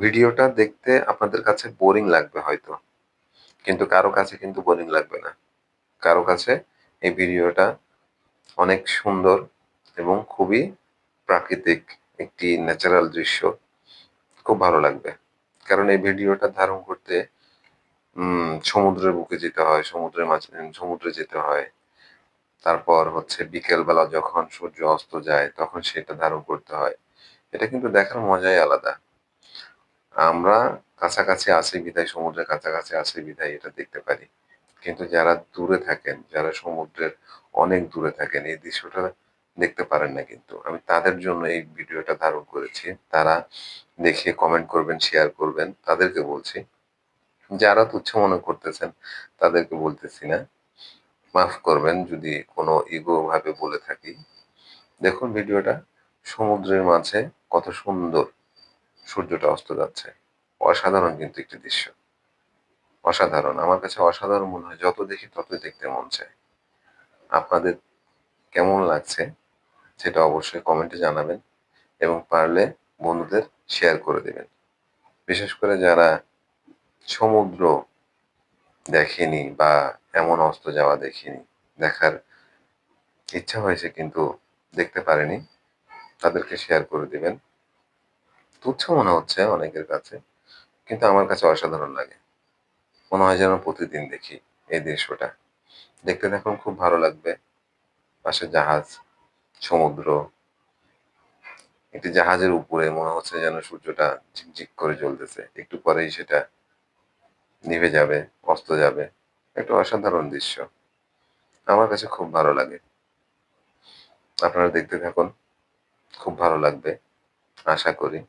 ভিডিওটা দেখতে আপনাদের কাছে বোরিং লাগবে হয়তো। কিন্তু কারও কাছে কিন্তু বোরিং লাগবে না। কারও কাছে এই ভিডিওটা অনেক সুন্দর এবং খুবই প্রাকৃতিক একটি ন্যাচারাল দৃশ্য। খুব ভালো লাগবে। কারণ এই ভিডিওটা ধারণ করতে সমুদ্রের বুকে যেতে হয়, সমুদ্রের মাঝে, সমুদ্রে যেতে হয়। তারপর হচ্ছে বিকেলবেলা যখন সূর্য অস্ত যায়, তখন সেটা ধারণ করতে হয়। এটা কিন্তু দেখার মজাই আলাদা। আমরা কাছাকাছি আছি বিধায়, সমুদ্রের কাছাকাছি আছি বিধায়, এটা দেখতে পারি। কিন্তু যারা দূরে থাকেন, যারা সমুদ্রের অনেক দূরে থাকেন, এই দৃশ্যটা দেখতে পারেন না কিন্তু। আমি তাদের জন্য এই ভিডিওটা ধারণ করেছি। তারা দেখে কমেন্ট করবেন শেয়ার করবেন, তাদেরকে বলছি। যারা তুচ্ছ মনে করতেছেন, তাদেরকে বলতেছি না। মাফ করবেন, যদি কোনো ইগো ভাবে বলে থাকি। দেখুন ভিডিওটা, সমুদ্রের মাঝে কত সুন্দর। সূর্যটা অস্ত যাচ্ছে। অসাধারণ কিন্তু একটি দৃশ্য। অসাধারণ। আমার কাছে অসাধারণ মনে হয়, যত দেখি ততই দেখতে মন চায়। আপনাদের কেমন লাগছে সেটা অবশ্যই কমেন্টে জানাবেন এবং পারলে বন্ধুদের শেয়ার করে দেবেন। বিশেষ করে যারা সমুদ্র দেখেনি বা এমন অস্ত যাওয়া দেখিনি, দেখার ইচ্ছা হয়েছে কিন্তু দেখতে পারেনি, তাদেরকে শেয়ার করে দিবেন। তুচ্ছ মনে হচ্ছে অনেকের কাছে, কিন্তু আমার কাছে অসাধারণ লাগে। মনে হয় যেন প্রতিদিন দেখি এই দৃশ্যটা। দেখতে দেখুন খুব ভালো লাগবে। পাশে জাহাজ, সমুদ্র। একটি জাহাজের উপরে মনে হচ্ছে যেন সূর্যটা ঝিকঝিক করে জ্বলতেছে। একটু পরেই সেটা নিভে যাবে, অস্ত যাবে। একটা অসাধারণ দৃশ্য। আমার কাছে খুব ভালো লাগে। আপনারা দেখতে থাকুন। খুব ভালো লাগবে। আশা করি।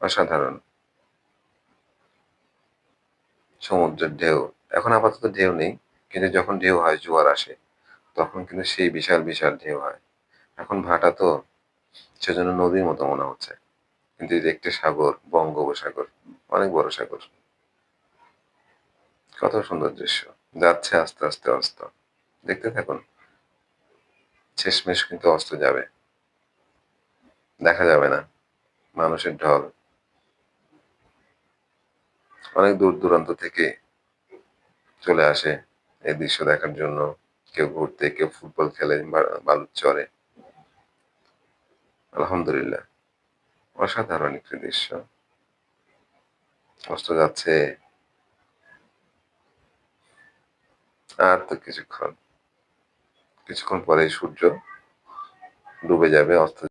অসাধারণ। সমুদ্রের ঢেউ। এখন আপাতত ঢেউ নেই, কিন্তু যখন ঢেউ হয়, জোয়ার আসে, তখন কিন্তু সেই বিশাল বিশাল ঢেউ হয়। এখন ভাটা তো সেজন্য নদীর মতো মনে হচ্ছে। কিন্তু দেখতে সাগর, বঙ্গোপসাগর, অনেক বড় সাগর। কত সুন্দর দৃশ্য। যাচ্ছে আস্তে আস্তে, অস্ত। দেখতে থাকুন, শেষমেশ কিন্তু অস্ত যাবে। দেখা যাবে না। মানুষের ঢল। অনেক দূর দূরান্ত থেকে চলে আসে এই দৃশ্য দেখার জন্য। কেউ ঘুরতে, কেউ ফুটবল খেলে বালুর চরে। আলহামদুলিল্লাহ, অসাধারণ একটি দৃশ্য। অস্ত যাচ্ছে। আর তো কিছুক্ষণ। কিছুক্ষণ পরে সূর্য ডুবে যাবে, অস্ত